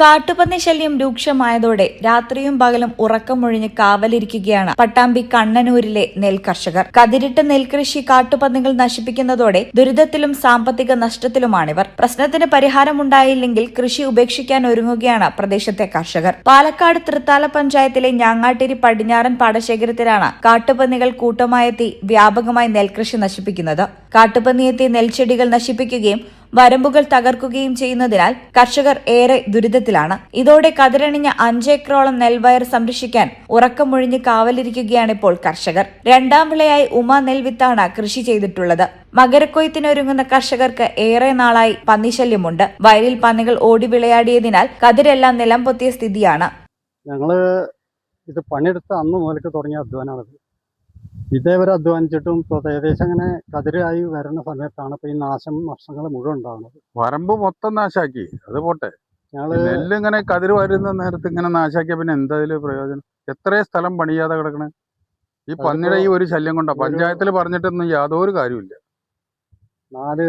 കാട്ടുപന്നി ശല്യം രൂക്ഷമായതോടെ രാത്രിയും പകലും ഉറക്കമൊഴിഞ്ഞ് കാവലിരിക്കുകയാണ് പട്ടാമ്പി കണ്ണനൂരിലെ നെൽ കതിരിട്ട് നെൽകൃഷി കാട്ടുപന്നികൾ നശിപ്പിക്കുന്നതോടെ ദുരിതത്തിലും സാമ്പത്തിക നഷ്ടത്തിലുമാണിവർ. പ്രശ്നത്തിന് പരിഹാരമുണ്ടായില്ലെങ്കിൽ കൃഷി ഉപേക്ഷിക്കാൻ ഒരുങ്ങുകയാണ് പ്രദേശത്തെ കർഷകർ. പാലക്കാട് തൃത്താല പഞ്ചായത്തിലെ ഞാങ്ങാട്ടിരി പടിഞ്ഞാറൻ പാടശേഖരത്തിലാണ് കാട്ടുപന്നികൾ കൂട്ടമായെത്തി വ്യാപകമായി നെൽകൃഷി നശിപ്പിക്കുന്നത്. കാട്ടുപന്നിയെത്തി നെൽച്ചെടികൾ നശിപ്പിക്കുകയും വരമ്പുകൾ തകർക്കുകയും ചെയ്യുന്നതിനാൽ കർഷകർ ഏറെ ദുരിതത്തിലാണ്. ഇതോടെ കതിരണിഞ്ഞ അഞ്ചേക്കറോളം നെൽവയർ സംരക്ഷിക്കാൻ ഉറക്കമൊഴിഞ്ഞ് കാവലിരിക്കുകയാണിപ്പോൾ കർഷകർ. രണ്ടാം വിളയായി ഉമ നെൽവിത്താണ് കൃഷി ചെയ്തിട്ടുള്ളത്. മകരക്കൊയ്ത്തിനൊരുങ്ങുന്ന കർഷകർക്ക് ഏറെ നാളായി പന്നിശല്യമുണ്ട്. വയലിൽ പന്നികൾ ഓടി വിളയാടിയതിനാൽ കതിരെല്ലാം നിലം പൊത്തിയ സ്ഥിതിയാണ്. ഞങ്ങൾ ഇത് പണിയെടുത്ത അന്ന് മുതൽക്ക് തുടങ്ങിയ അധ്വാനമാണിത്. ഇതേവരെ അധ്വാനിച്ചിട്ടും ഇപ്പോൾ ഏകദേശം അങ്ങനെ കതിരായി വരുന്ന സമയത്താണ് ഇപ്പോൾ ഈ നാശം നഷ്ടങ്ങൾ മുഴുവൻ ഉണ്ടാകുന്നത് വരമ്പ് മൊത്തം നാശാക്കി. അത് പോട്ടെ. ഞങ്ങൾ നെല്ല് ഇങ്ങനെ കതിര് വരുന്ന നേരത്ത് ഇങ്ങനെ നാശാക്കിയ പിന്നെ എന്തായാലും പ്രയോജനം? എത്രയും സ്ഥലം പണിയാതെ കിടക്കണേ. ഈ പന്നിട ഈ ഒരു ശല്യം കൊണ്ടാ. പഞ്ചായത്തിൽ പറഞ്ഞിട്ടൊന്നും യാതൊരു കാര്യമില്ല നാല്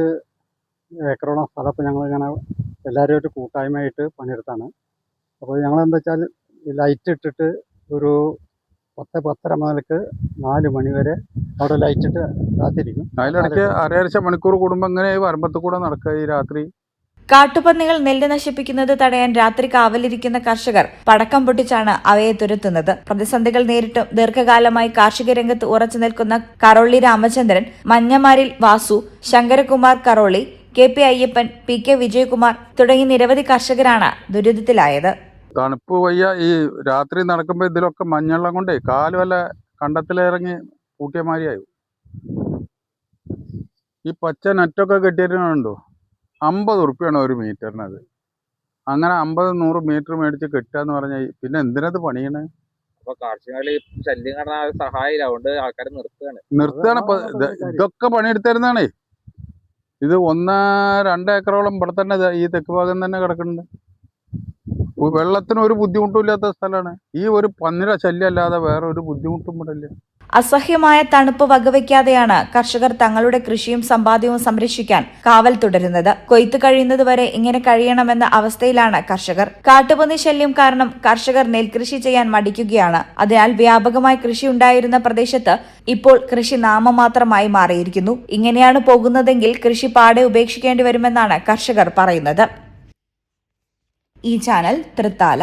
ഏക്കറോളം സ്ഥലം ഇപ്പോൾ എല്ലാവരും എല്ലാവരുമായിട്ട് കൂട്ടായ്മയായിട്ട് പണിയെടുത്താണ്. അപ്പോൾ ഞങ്ങൾ എന്താ വെച്ചാൽ ലൈറ്റ് ഇട്ടിട്ട് ഒരു പത്ത് പത്തര മുതൽക്ക് നാല് മണി വരെ അവിടെ ലൈറ്റിട്ട് കാത്തിരിക്കും. അതിലിടയ്ക്ക് അരയരച്ച മണിക്കൂർ കൂടുമ്പോ ഇങ്ങനെ വരമ്പത്ത് കൂടെ നടക്കുക ഈ രാത്രി? കാട്ടുപന്നികൾ നെല്ല് നശിപ്പിക്കുന്നത് തടയാൻ രാത്രി കാവലിരിക്കുന്ന കർഷകർ പടക്കം പൊട്ടിച്ചാണ് അവയെ തുരത്തുന്നത്. പ്രതിസന്ധികൾ നേരിട്ടും ദീർഘകാലമായി കാർഷിക രംഗത്ത് ഉറച്ചു നിൽക്കുന്ന Karoli Ramachandran മഞ്ഞമാരിൽ Vasu Shankarakumar Karoli K P Ayyappan P K Vijayakumar തുടങ്ങി നിരവധി കർഷകരാണ് ദുരിതത്തിലായത്. തണുപ്പ് വയ്യ ഈ രാത്രി നടക്കുമ്പോ ഇതിലൊക്കെ മഞ്ഞെള്ളം കൊണ്ടേ കാൽ വല്ല കണ്ടത്തിലിറങ്ങി കൂട്ടിയ മാതിരിയായി. ഈ പച്ച നെറ്റൊക്കെ കെട്ടിയിട്ടുണ്ടോ? അമ്പത് ഉറുപ്പ്യാണ് ഒരു മീറ്ററിനത്. അങ്ങനെ അമ്പത് നൂറ് മീറ്റർ മേടിച്ച് കെട്ടുക എന്ന് പറഞ്ഞാൽ പിന്നെ എന്തിനത് പണിയണേ? അപ്പൊ കാർഷിക ശല്യം കാരണം സഹായില്ല. അതുകൊണ്ട് ആൾക്കാർ നിർത്തുകയാണ്. ഇതൊക്കെ പണിയെടുത്തിരുന്നാണേ. ഇത് ഒന്ന് രണ്ട് ഏക്കറോളം ഇവിടെ തന്നെ ഈ തെക്ക് ഭാഗം തന്നെ കിടക്കുന്നുണ്ട്. വെള്ളത്തിന് ഒരു ബുദ്ധിമുട്ടും ഇല്ലാത്ത സ്ഥലമാണ്. ഈ ഒരു പന്നിര ശല്യം അല്ലാതെ വേറെ ഒരു ബുദ്ധിമുട്ടും ഇവിടെ ഇല്ല. അസഹ്യമായ തണുപ്പ് വകവയ്ക്കാതെയാണ് കർഷകർ തങ്ങളുടെ കൃഷിയും സമ്പാദ്യവും സംരക്ഷിക്കാൻ കാവൽ തുടരുന്നത്. കൊയ്ത്ത് കഴിയുന്നതുവരെ ഇങ്ങനെ കഴിയണമെന്ന അവസ്ഥയിലാണ് കർഷകർ. കാട്ടുപന്നി ശല്യം കാരണം കർഷകർ നെൽകൃഷി ചെയ്യാൻ മടിക്കുകയാണ്. അതിനാൽ വ്യാപകമായി കൃഷി ഉണ്ടായിരുന്ന പ്രദേശത്ത് ഇപ്പോൾ കൃഷി നാമമാത്രമായി മാറിയിരിക്കുന്നു. ഇങ്ങനെയാണ് പോകുന്നതെങ്കിൽ കൃഷി പാടെ ഉപേക്ഷിക്കേണ്ടി വരുമെന്നാണ് കർഷകർ പറയുന്നത്. ഈ ചാനൽ തൃത്താല.